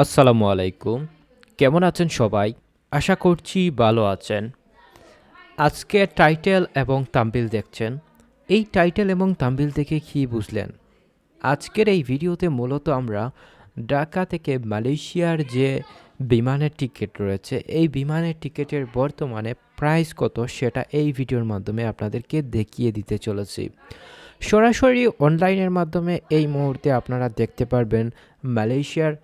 আসসালামু আলাইকুম। কেমন আছেন সবাই? আশা করছি ভালো আছেন। আজকে টাইটেল এবং তাম্বিল দেখছেন। এই টাইটেল এবং তাম্বিল দেখে কী বুঝলেন? আজকের এই ভিডিওতে মূলত আমরা ঢাকা থেকে মালয়েশিয়ার যে বিমানের টিকিট রয়েছে, এই বিমানের টিকিটের বর্তমানে প্রাইস কত সেটা এই ভিডিওর মাধ্যমে আপনাদেরকে দেখিয়ে দিতে চলেছি। সরাসরি অনলাইনের মাধ্যমে এই মুহূর্তে আপনারা দেখতে পারবেন মালয়েশিয়ার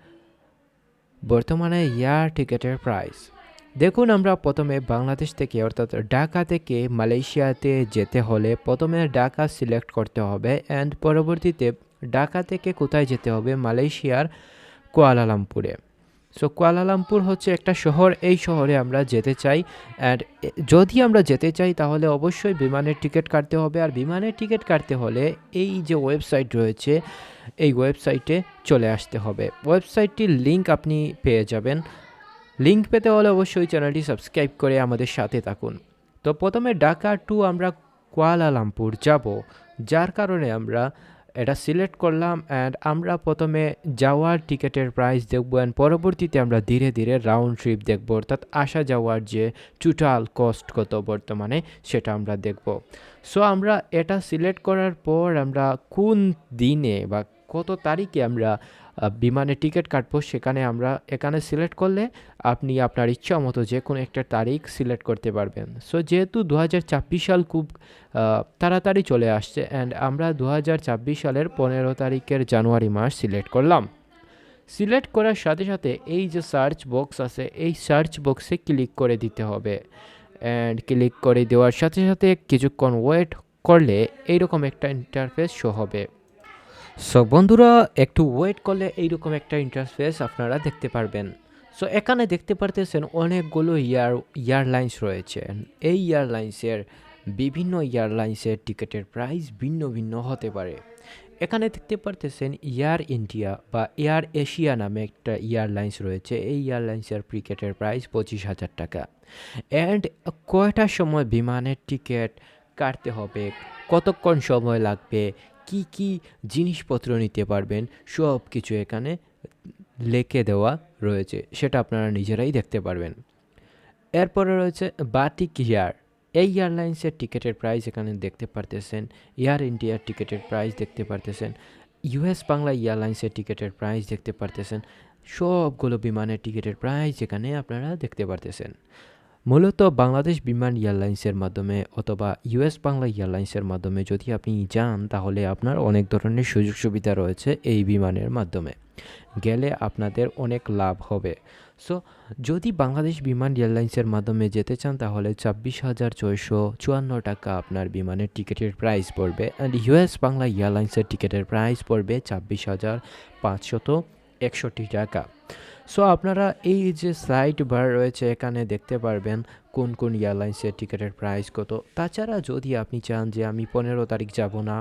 বর্তমানে এয়ার টিকেটের প্রাইস দেখুন আমরা প্রথমে বাংলাদেশ থেকে, অর্থাৎ ঢাকা থেকে মালয়েশিয়াতে যেতে হলে প্রথমে ঢাকা সিলেক্ট করতে হবে অ্যান্ড পরবর্তীতে ঢাকা থেকে কোথায় যেতে হবে? মালয়েশিয়ার কুয়ালালামপুরে। সো কুয়ালালামপুর হচ্ছে একটা শহর। এই শহরে আমরা যেতে চাই। অ্যান্ড যদি আমরা যেতে চাই, তাহলে অবশ্যই বিমানের টিকিট কাটতে হবে। আর বিমানের টিকিট কাটতে হলে এই যে ওয়েবসাইট রয়েছে, এই ওয়েবসাইটে চলে আসতে হবে। ওয়েবসাইটটির লিঙ্ক আপনি পেয়ে যাবেন। লিঙ্ক পেতে হলে অবশ্যই চ্যানেলটি সাবস্ক্রাইব করে আমাদের সাথে থাকুন। তো প্রথমে ঢাকা টু আমরা কুয়ালালামপুর যাব। যার কারণে আমরা এটা সিলেক্ট করলাম অ্যান্ড আমরা প্রথমে যাওয়ার টিকিটের প্রাইস দেখব অ্যান্ড পরবর্তীতে আমরা ধীরে ধীরে রাউন্ড ট্রিপ দেখব। অর্থাৎ আসা যাওয়ার যে টোটাল কস্ট কত বর্তমানে সেটা আমরা দেখব। সো আমরা এটা সিলেক্ট করার পর আমরা কোন দিনে বা কত তারিখে আমরা বিমানে টিকিট কাটবো, সেখানে আমরা, এখানে সিলেক্ট করলে আপনি আপনার ইচ্ছা মতো যে কোনো একটা তারিখ সিলেক্ট করতে পারবেন। সো যেহেতু দু সাল খুব তাড়াতাড়ি চলে আসছে অ্যান্ড আমরা দু হাজার ছাব্বিশ সালের পনেরো তারিখের জানুয়ারি মাস সিলেক্ট করলাম। সিলেক্ট করার সাথে সাথে এই যে সার্চ বক্স আছে, এই সার্চ বক্সে ক্লিক করে দিতে হবে। অ্যান্ড ক্লিক করে দেওয়ার সাথে সাথে কিছুক্ষণ ওয়েট করলে এইরকম একটা ইন্টারফেস শো হবে। সো বন্ধুরা, একটু ওয়েট করলে এইরকম একটা ইন্টারফেস আপনারা দেখতে পারবেন। সো এখানে দেখতে পারতেছেন অনেকগুলো ইয়ার এয়ারলাইন্স রয়েছে। এই এয়ারলাইন্সের বিভিন্ন এয়ারলাইন্সের টিকিটের প্রাইস ভিন্ন ভিন্ন হতে পারে। এখানে দেখতে পারতেছেন এয়ার ইন্ডিয়া বা এয়ার এশিয়া নামে একটা এয়ারলাইন্স রয়েছে। এই এয়ারলাইন্সের টিকেটের প্রাইস পঁচিশ হাজার টাকা। অ্যান্ড কয়টার সময় বিমানের টিকিট কাটতে হবে? কতক্ষণ সময় লাগবে? কি কি জিনিসপত্র নিতে পারবেন, সব কিছু এখানে লিখে দেওয়া রয়েছে, সেটা আপনারা নিজেরাই দেখতে পারবেন। এরপরে রয়েছে বাটিক এয়ার। এই এয়ারলাইন্সের টিকিটের প্রাইস এখানে দেখতে পারতেছেন, এয়ার ইন্ডিয়ার টিকিটের প্রাইস দেখতে পারতেছেন ইউএস বাংলা এয়ারলাইন্সের টিকিটের প্রাইস দেখতে পারতেছেন, সবগুলো বিমানের টিকিটের প্রাইস এখানে আপনারা দেখতে পারতেছেন। মূলত বাংলাদেশ বিমান এয়ারলাইন্সের মাধ্যমে অথবা ইউএস বাংলা এয়ারলাইন্সের মাধ্যমে যদি আপনি যান, তাহলে আপনার অনেক ধরনের সুযোগ সুবিধা রয়েছে এই বিমানের মাধ্যমে। গেলে আপনাদের অনেক লাভ হবে। সো, যদি বাংলাদেশ বিমান এয়ারলাইন্সের মাধ্যমে যেতে চান, তাহলে ছাব্বিশ হাজার ছয়শো চুয়ান্ন টাকা আপনার বিমানের টিকিটের প্রাইস পড়বে। অ্যান্ড ইউএস বাংলা এয়ারলাইন্সের টিকিটের প্রাইস পড়বে ছাব্বিশ হাজার পাঁচশত একষট্টি টাকা। সো আপনারা এই যে সাইট বার রয়েছে, এখানে দেখতে পারবেন কোন কোন এয়ারলাইন্সের টিকিটের প্রাইস কত। তাছাড়া যদি আপনি চান যে আমি পনেরো তারিখ যাব না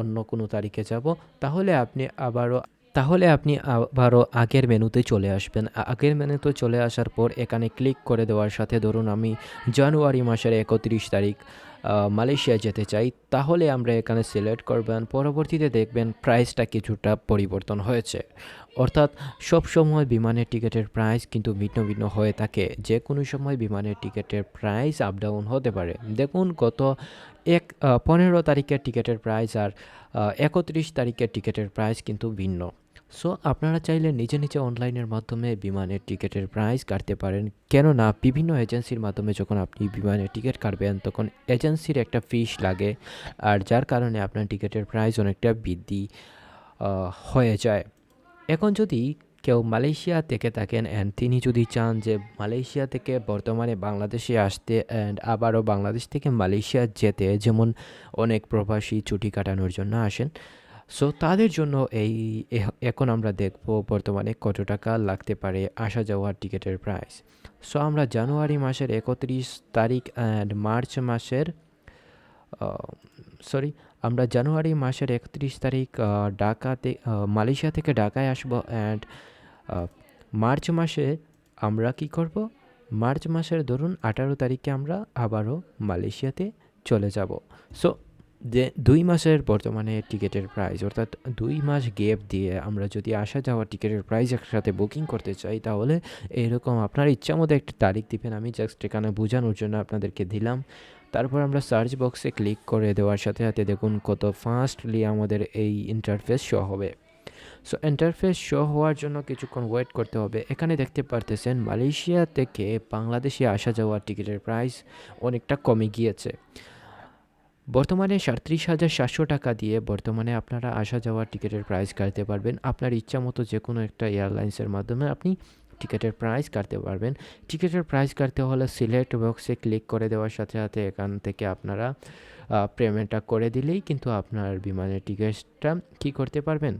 অন্য কোনো তারিখে যাব, তাহলে আপনি আবারও, তাহলে আপনি আবারও আগের মেনুতে চলে আসবেন। আগের মেনুতে চলে আসার পর এখানে ক্লিক করে দেওয়ার সাথে ধরুন আমি জানুয়ারি মাসের একত্রিশ তারিখ মালয়েশিয়া যেতে চাই, তাহলে আমরা এখানে সিলেক্ট করবেন, পরবর্তীতে দেখবেন প্রাইসটা কিছুটা পরিবর্তন হয়েছে। অর্থাৎ সব সময় বিমানের টিকিটের প্রাইস কিন্তু ভিন্ন ভিন্ন হয়ে থাকে। যে কোনো সময় বিমানের টিকিটের প্রাইস আপ ডাউন হতে পারে। দেখুন, গত এক পনেরো তারিখের টিকিটের প্রাইস আর একত্রিশ তারিখের টিকিটের প্রাইস কিন্তু ভিন্ন। সো আপনারা চাইলে নিজে নিজে অনলাইনের মাধ্যমে বিমানের টিকিটের প্রাইস কাটতে পারেন। কেননা, বিভিন্ন এজেন্সির মাধ্যমে যখন আপনি বিমানের টিকিট কাটবেন, তখন এজেন্সির একটা ফিস লাগে। আর যার কারণে আপনার টিকিটের প্রাইস অনেকটা বৃদ্ধি হয়ে যায়। এখন যদি কেউ মালয়েশিয়া থেকে থাকেন অ্যান্ড তিনি যদি চান যে মালয়েশিয়া থেকে বর্তমানে বাংলাদেশে আসতে অ্যান্ড আবারও বাংলাদেশ থেকে মালয়েশিয়া যেতে, যেমন অনেক প্রবাসী ছুটি কাটানোর জন্য আসেন সো তাদের জন্য এই এখন আমরা দেখব বর্তমানে কত টাকা লাগতে পারে আসা যাওয়ার টিকিটের প্রাইস সো আমরা জানুয়ারি মাসের একত্রিশ তারিখ অ্যান্ড মার্চ মাসের সরি আমরা জানুয়ারি মাসের একত্রিশ তারিখ ঢাকাতে মালয়েশিয়া থেকে ঢাকায় আসব অ্যান্ড মার্চ মাসে আমরা কি করব? মার্চ মাসের ধরুন আঠারো তারিখে আমরা আবারও মালয়েশিয়াতে চলে যাব। সো যে দুই মাসের বর্তমানে টিকিটের প্রাইস অর্থাৎ দুই মাস গ্যাপ দিয়ে আমরা যদি আসা যাওয়া টিকিটের প্রাইস একসাথে বুকিং করতে চাই, তাহলে এরকম আপনার ইচ্ছা মতো একটা তারিখ দিবেন। আমি জাস্ট এখানে বোঝানোর জন্য আপনাদেরকে দিলাম। তারপর আমরা সার্চ বক্সে ক্লিক করে দেওয়ার সাথে সাথে দেখুন কত ফাস্টলি আমাদের এই ইন্টারফেস শো হবে। সো ইন্টারফেস শো হওয়ার জন্য কিছুক্ষণ ওয়েট করতে হবে। এখানে দেখতে পারতেছেন মালয়েশিয়া থেকে বাংলাদেশে আসা যাওয়া টিকিটের প্রাইস অনেকটা কমে গিয়েছে। বর্তমানে সাঁত্রিশ হাজার সাতশো টাকা দিয়ে বর্তমানে আপনারা আসা যাওয়ার টিকিটের প্রাইস কাটতে পারবেন। আপনার ইচ্ছা মতো যে কোনো একটা এয়ারলাইন্সের মাধ্যমে আপনি টিকিটের প্রাইস কাটতে পারবেন। টিকিটের প্রাইস কাটতে হলে সিলেক্ট বক্সে ক্লিক করে দেওয়ার সাথে সাথে এখান থেকে আপনারা পেমেন্টটা করে দিলেই কিন্তু আপনার বিমানের টিকিটটা কী করতে পারবেন?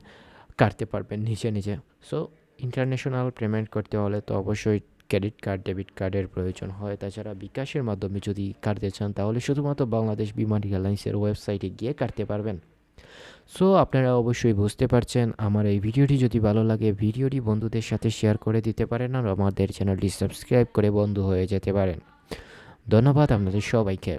কাটতে পারবেন নিজে নিজে। সো ইন্টারন্যাশনাল পেমেন্ট করতে হলে তো অবশ্যই ক্রেডিট কার্ড, ডেবিট কার্ডের প্রয়োজন হয়। তাছাড়া বিকাশের মাধ্যমে যদি কাটতে চান, তাহলে শুধুমাত্র বাংলাদেশ বিমান এয়ারলাইন্সের ওয়েবসাইটে গিয়ে কাটতে পারবেন। সো, আপনারা অবশ্যই বুঝতে পারছেন, আমার এই ভিডিওটি যদি ভালো লাগে, ভিডিওটি বন্ধুদের সাথে শেয়ার করে দিতে পারেন আর আমাদের চ্যানেলটি সাবস্ক্রাইব করে বন্ধু হয়ে যেতে পারেন। ধন্যবাদ আপনাদের সবাইকে।